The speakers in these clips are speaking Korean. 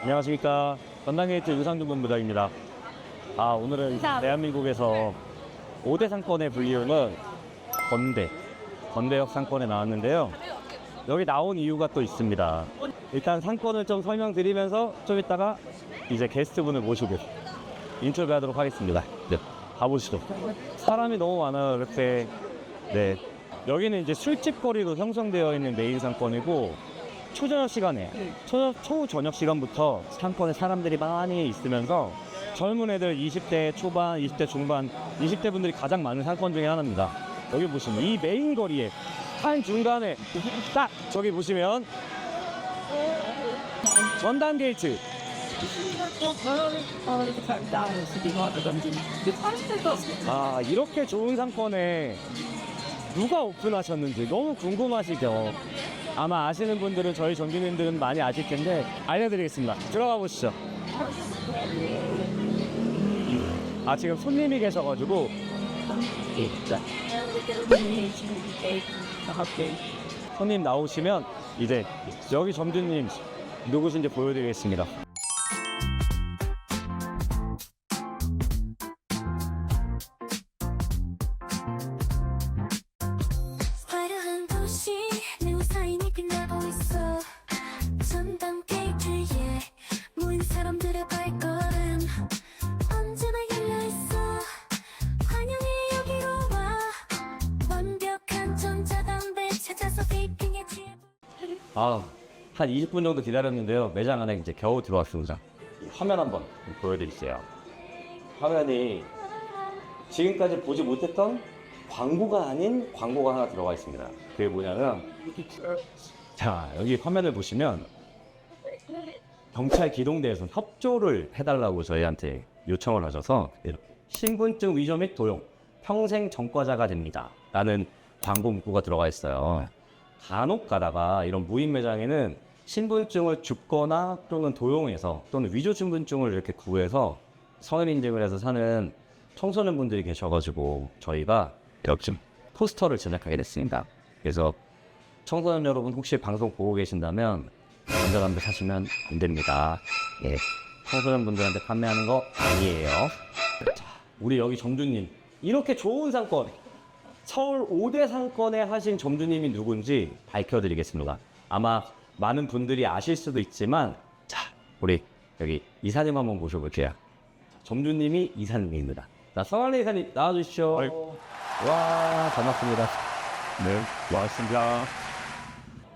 안녕하십니까. 건당게이트 유상준 본부장입니다. 아, 오늘은. 대한민국에서 5대 상권의 불리우는 건대, 건대역 상권에 나왔는데요. 여기 나온 이유가 또 있습니다. 일단 상권을 좀 설명드리면서 좀 이따가 이제 게스트분을 모시고 인터뷰하도록 하겠습니다. 네, 가보시죠. 사람이 너무 많아요, 이렇게. 네. 여기는 이제 술집 거리로 형성되어 있는 메인 상권이고 초저녁 시간에 초, 초 저녁 시간부터 상권에 사람들이 많이 있으면서 젊은 애들 20대 초반, 20대 중반, 20대 분들이 가장 많은 상권 중에 하나입니다. 여기 보시면 이 메인 거리에 한 중간에 딱 저기 보시면 원단 게이트 아 이렇게 좋은 상권에 누가 오픈하셨는지 너무 궁금하시죠? 아마 아시는 분들은 저희 전기님들은 많이 아실 텐데 알려드리겠습니다. 들어가 보시죠. 아 지금 손님이 계셔가지고 손님 나오시면 이제 여기 점주님 누구신지 보여드리겠습니다. 아, 한 20분 정도 기다렸는데요. 매장 안에 이제 겨우 들어왔습니다. 이 화면 한번 보여드릴게요. 화면이 지금까지 보지 못했던 광고가 아닌 광고가 하나 들어가 있습니다. 그게 뭐냐면, 자, 여기 화면을 보시면 경찰 기동대에서 협조를 해달라고 저희한테 요청을 하셔서 신분증 위조 및 도용, 평생 전과자가 됩니다. 라는 광고 문구가 들어가 있어요. 간혹 가다가 이런 무인 매장에는 신분증을 줍거나 또는 도용해서 또는 위조 신분증을 이렇게 구해서 성인 인증을 해서 사는 청소년 분들이 계셔가지고 저희가 요즘 포스터를 제작하게 됐습니다. 그래서 청소년 여러분 혹시 방송 보고 계신다면 전자담배 사시면 안 됩니다. 예. 청소년 분들한테 판매하는 거 아니에요. 자, 우리 여기 점주님 이렇게 좋은 상권 서울 5대 상권에 하신 점주님이 누군지 밝혀드리겠습니다. 아마 많은 분들이 아실 수도 있지만, 자, 우리 여기 이사님 한번 모셔볼게요. 점주님이 이사님입니다. 자, 성환리 이사님 나와주시죠. 와, 반갑습니다. 네, 고맙습니다.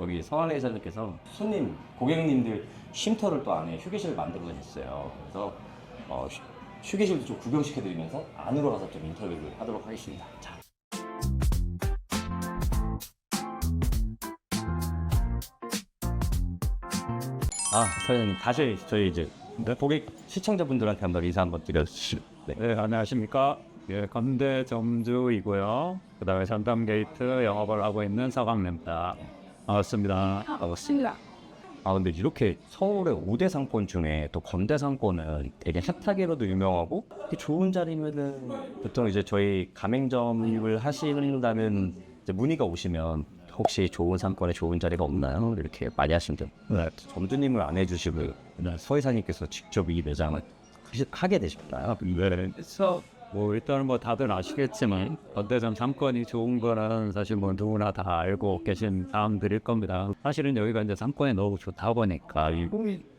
여기 성환리 이사님께서 손님, 고객님들 쉼터를 또 안에 휴게실을 만들어 주셨어요. 그래서 어, 휴- 휴게실도 좀 구경시켜드리면서 안으로 가서 좀 인터뷰를 하도록 하겠습니다. 자. 아, 사장님 다시 저희 이제 고객 시청자분들한테 한번 인사 한번 드려주시죠. 네. 네, 안녕하십니까. 예, 건대 점주이고요. 그 다음에 전담 게이트 영업을 하고 있는 서강래입니다. 반갑습니다. 반갑습니다. 아 근데 이렇게 서울의 5대 상권 중에 또 건대 상권은 되게 핫하게로도 유명하고 좋은 자리면은 보통 이제 저희 가맹점을 하신다면 이제 문의가 오시면 혹시 좋은 상권에 좋은 자리가 없나요? 이렇게 많이 하시는데 네. 점주님을 안 해주시고 서 이사님께서 직접 이 매장을 하시- 하게 되셨나요? 네. 그래서 뭐 일단은 뭐 다들 아시겠지만 건대점 상권이 좋은 거는 사실 뭐 누구나 다 알고 계신 사람들일 겁니다. 사실은 여기가 이제 상권이 너무 좋다 보니까 이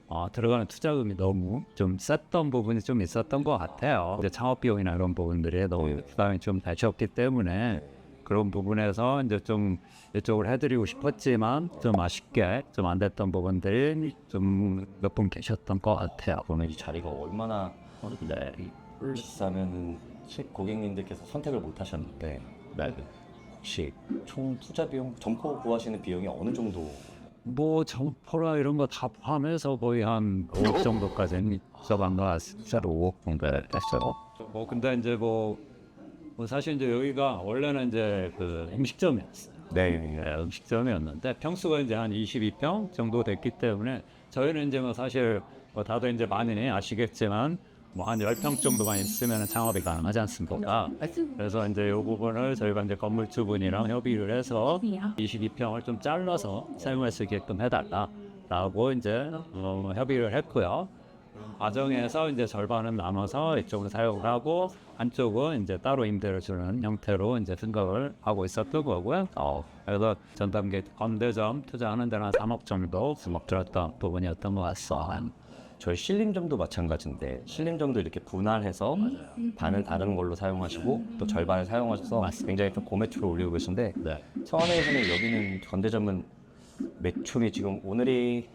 어, 들어가는 투자금이 너무 좀 셌던 부분이 좀 있었던 것 같아요. 이제 창업 비용이나 이런 부분들이 너무 부담이 좀 다쳤기 때문에 그런 부분에서 이제 좀 이쪽을 해드리고 싶었지만 좀 아쉽게 좀 안 됐던 부분들이 좀 몇 분 계셨던 것 같아요. 그러면 이 자리가 얼마나 네, 비싸면 고객님들께서 선택을 못 하셨는데 네. 혹시 총 투자 비용 점포 구하시는 비용이 어느 정도 뭐 점포라 이런 거 다 포함해서 거의 한 5억 정도까지는 써본 것 같습니다. 5억 정도 됐어요. 뭐 근데 이제 뭐, 뭐 사실 이제 여기가 원래는 이제 그 음식점이었어요. 네. 예, 음식점이었는데 평수가 이제 한 22평 정도 됐기 때문에 저희는 이제 뭐 사실 뭐 다들 이제 많이 아시겠지만 뭐 한 10평 정도만 있으면 창업이 가능하지 않습니까? 그래서 이제 이 부분을 저희가 이제 건물주분이랑 협의를 해서 22평을 좀 잘라서 사용할 수 있게끔 해달라. 라고 이제 어, 협의를 했고요. 과정에서 이제 절반은 나눠서 이쪽으로 사용을 하고 한쪽은 이제 따로 임대를 주는 형태로 이제 생각을 하고 있었던 거고요. 어, 그래서 전 단계 건대점 투자하는 데는 한 3억 정도 수목 들었던 부분이었던 것 같습니다. 저희 신림점도 마찬가지인데 신림점도 이렇게 분할해서 반은 다른 걸로 사용하시고 또 절반을 사용하셔서 굉장히 좀 고매출을 올리고 계신데 네. 서원에서는 여기는 건대점은 매출이 지금 오늘이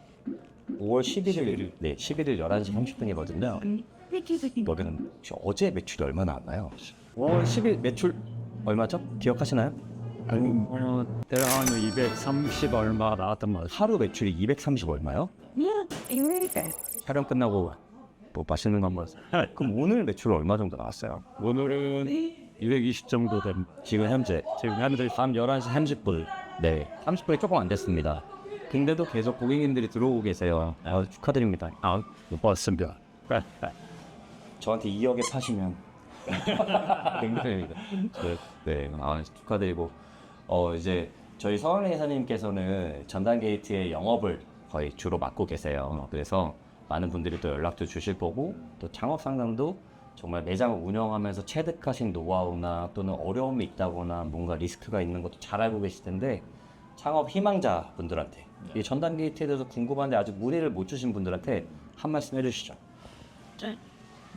5월 11일 네 11일 11시 30분이거든요. 여기는 혹시 어제 매출이 얼마나 왔나요? 5월 10일 매출 얼마죠? 기억하시나요? 어, 대략 한230 얼마 나왔던 것 같아요. 하루 매출이 230 얼마요? 촬영 끝나고 뭐 맛있는 거 한번 그럼 오늘 매출 얼마 정도 나왔어요? 오늘은 220 정도 됩니다. 지금 현재 지금 현재 밤 11시 30분 네 30분이 조금 안 됐습니다 근데도 계속 고객님들이 들어오고 계세요. 아, 축하드립니다. 아, 고맙습니다. 저한테 2억에 파시면. 굉장히 네, 네 아, 축하드리고. 어 이제 저희 서울의 회사님께서는 전단 게이트의 영업을 거의 주로 맡고 계세요. 그래서 많은 분들이 또 연락도 주실 거고 또 창업 상담도 정말 매장을 운영하면서 체득하신 노하우나 또는 어려움이 있다거나 뭔가 리스크가 있는 것도 잘 알고 계실 텐데 창업 희망자 분들한테 이 전단 게이트에 대해서 궁금한데 아직 문의를 못 주신 분들한테 한 말씀 해주시죠.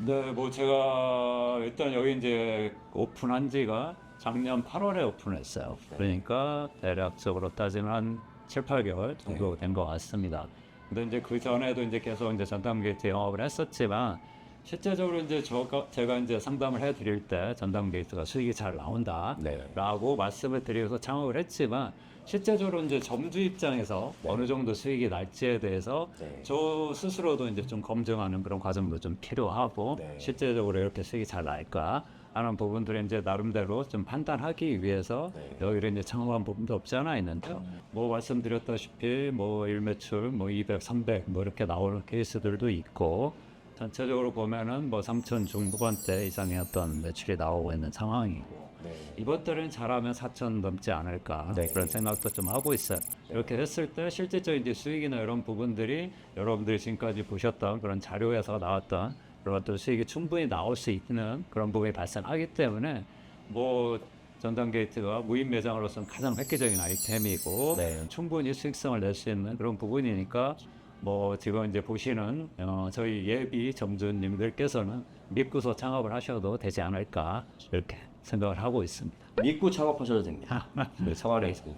네, 뭐 제가 일단 여기 이제 오픈한 지가 작년 8월에 오픈했어요. 그러니까 대략적으로 따지면 한 7, 8개월 정도 된 것 같습니다. 근데 이제 그 전에도 이제 계속 이제 전담 게이트 영업을 했었지만 실제적으로 이제 저가 제가 이제 상담을 해드릴 때 전담 게이트가 수익이 잘 나온다라고 네. 말씀을 드려서 창업을 했지만 실제적으로 이제 점주 입장에서 어느 정도 수익이 날지에 대해서 네. 저 스스로도 이제 좀 검증하는 그런 과정도 좀 필요하고 네. 실제적으로 이렇게 수익이 잘 날까 하는 부분들을 이제 나름대로 좀 판단하기 위해서 네. 여기를 이제 창업한 부분도 없지 않아 있는데요. 뭐 말씀드렸다시피 뭐 일매출 뭐 200, 300 뭐 이렇게 나오는 케이스들도 있고 전체적으로 보면은 뭐 3천 중후반대 어떤 매출이 나오고 있는 상황이고 이것들은 잘하면 4천 넘지 않을까 네. 그런 생각도 좀 하고 있어요. 이렇게 했을 때 실질적인 이제 수익이나 이런 부분들이 여러분들이 지금까지 보셨던 그런 자료에서 나왔던 그런 어떤 수익이 충분히 나올 수 있는 그런 부분이 발생하기 때문에 뭐 전담 게이트가 무인 매장으로서는 가장 획기적인 아이템이고 네. 충분히 수익성을 낼 수 있는 그런 부분이니까 뭐 지금 이제 보시는 어, 저희 예비 점주님들께서는 믿고서 창업을 하셔도 되지 않을까 이렇게 생각을 하고 있습니다. 믿고 창업하셔도 됩니다. 네, 서울에 있고.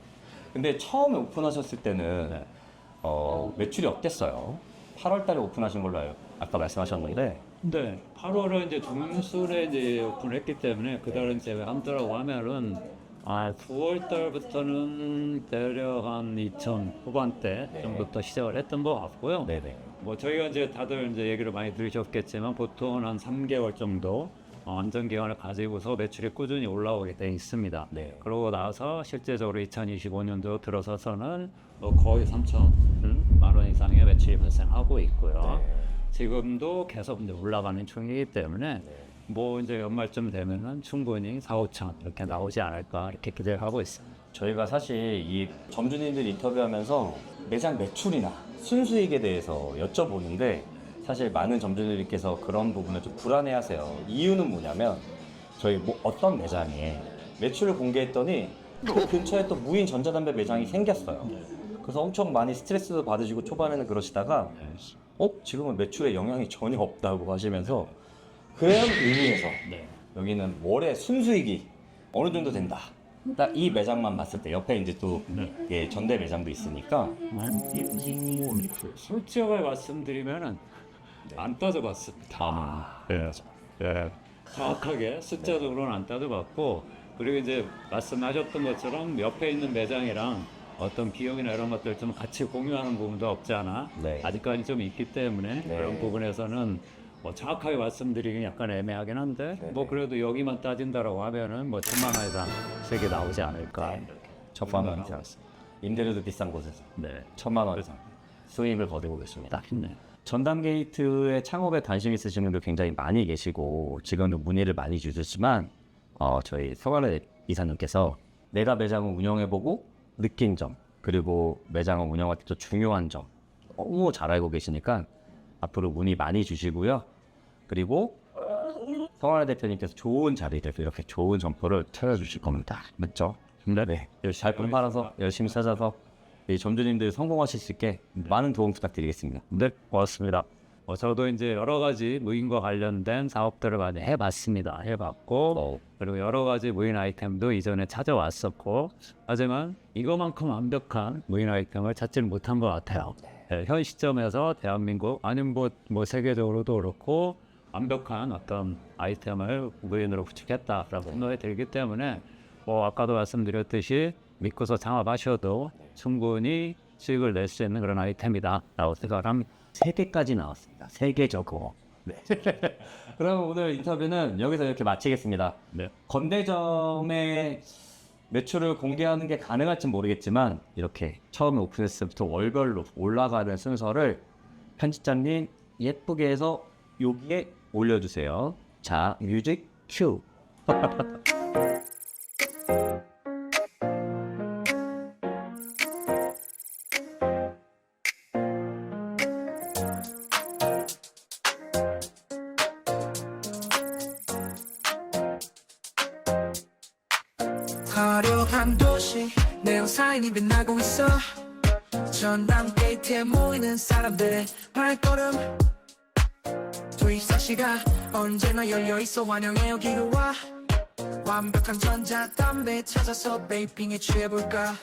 근데 처음에 오픈하셨을 때는 네. 어, 매출이 어땠어요? 8월 달에 오픈하신 걸로 알고 아까 말씀하셨는데 네, 8월에 이제 중순에 이제 오픈했기 때문에 그달은 제외한다라고 하면은 아 9월 달부터는 대략 한 2천 후반대 정도부터 시작을 했던 것 같고요. 네네. 뭐 저희가 이제 다들 이제 얘기를 많이 들으셨겠지만 보통은 한 3개월 정도 어, 안전 기간을 가지고서 매출이 꾸준히 올라오게 돼 있습니다. 네. 그러고 나서 실제적으로 2025년도 들어서서는 뭐 거의 3천만 원 이상의 매출이 발생하고 있고요. 네. 지금도 계속 이제 올라가는 중이기 때문에 네. 뭐 이제 연말쯤 되면은 충분히 4, 5천 이렇게 나오지 않을까 이렇게 기대를 하고 있습니다. 저희가 사실 이 점주님들 인터뷰하면서 매장 매출이나 순수익에 대해서 여쭤보는데 사실 많은 점주님들께서 그런 부분을 좀 불안해하세요. 이유는 뭐냐면 저희 뭐 어떤 매장에 매출을 공개했더니 그 근처에 또 무인 전자담배 매장이 생겼어요. 그래서 엄청 많이 스트레스도 받으시고 초반에는 그러시다가 어 지금은 매출에 영향이 전혀 없다고 하시면서 그런 의미에서 네. 여기는 월에 순수익이 어느 정도 된다. 딱 이 매장만 봤을 때 옆에 이제 또 예, 전대 매장도 있으니까 솔직하게 말씀드리면은 안 따져봤습니다. 예. 예. 정확하게 숫자적으로는 안 따져봤고 그리고 이제 말씀하셨던 것처럼 옆에 있는 매장이랑 어떤 비용이나 이런 것들 좀 같이 공유하는 부분도 없지 않아 네. 아직까지 좀 있기 때문에 네. 그런 부분에서는 뭐 정확하게 말씀드리긴 약간 애매하긴 한데 네, 뭐 그래도 여기만 따진다라고 하면은 뭐 천만 원 이상 세개 나오지 않을까 첫 번째 알았습니다. 임대료도 비싼 곳에서 네. 천만 원 이상 수입을 거두고 계십니다. 네. 전담 게이트의 창업에 관심 있으신 분들 굉장히 많이 계시고 지금도 문의를 많이 주셨지만 어, 저희 서관의 이사님께서 내가 매장을 운영해보고 느낀 점 그리고 매장을 운영할 때 또 중요한 점 너무 잘 알고 계시니까 앞으로 문의 많이 주시고요. 그리고 성환 대표님께서 좋은 자리를 이렇게 좋은 점포를 찾아주실 겁니다. 맞죠? 네. 열심히 잘 팔아서 열심히 찾아서 이 점주님들 성공하실 수 있게 많은 도움 부탁드리겠습니다. 네, 고맙습니다. 어, 저도 이제 여러 가지 무인과 관련된 사업들을 많이 해봤습니다. 해봤고 어. 그리고 여러 가지 무인 아이템도 이전에 찾아왔었고 하지만 이거만큼 완벽한 무인 아이템을 찾지는 못한 것 같아요. 네, 현 시점에서 대한민국 아니면 뭐, 뭐 세계적으로도 그렇고 완벽한 어떤 아이템을 무인으로 구축했다라고 생각이 들기 때문에 뭐 아까도 말씀드렸듯이 믿고서 창업하셔도 충분히 수익을 낼 수 있는 그런 아이템이다라고 생각을 합니다. 세 개까지 나왔습니다. 세계적으로. 네. 그럼 오늘 인터뷰는 여기서 이렇게 마치겠습니다. 네. 건대점의 매출을 공개하는 게 가능할지 모르겠지만 이렇게 처음에 오픈했을 때부터 월별로 올라가는 순서를 편집자님 예쁘게 해서 여기에 올려주세요. 자, 뮤직 큐. 화려한 도시 네온 사인이 빛나고 있어 전남 게이트에 모이는 사람들의 발걸음 두이사시가 언제나 열려있어 환영해 여기로 와. 완벽한 전자담배 찾아서 베이핑에 취해볼까.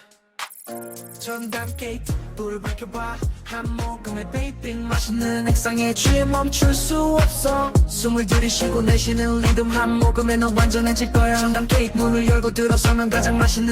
전담 게이트 불을 밝혀봐. 한 모금의 베이핑 맛있는 액상에 취해 멈출 수 없어. 숨을 들이쉬고 내쉬는 리듬 한 모금에 넌 완전해질 거야. 전담 게이트 문을 열고 들어서면 가장 맛있는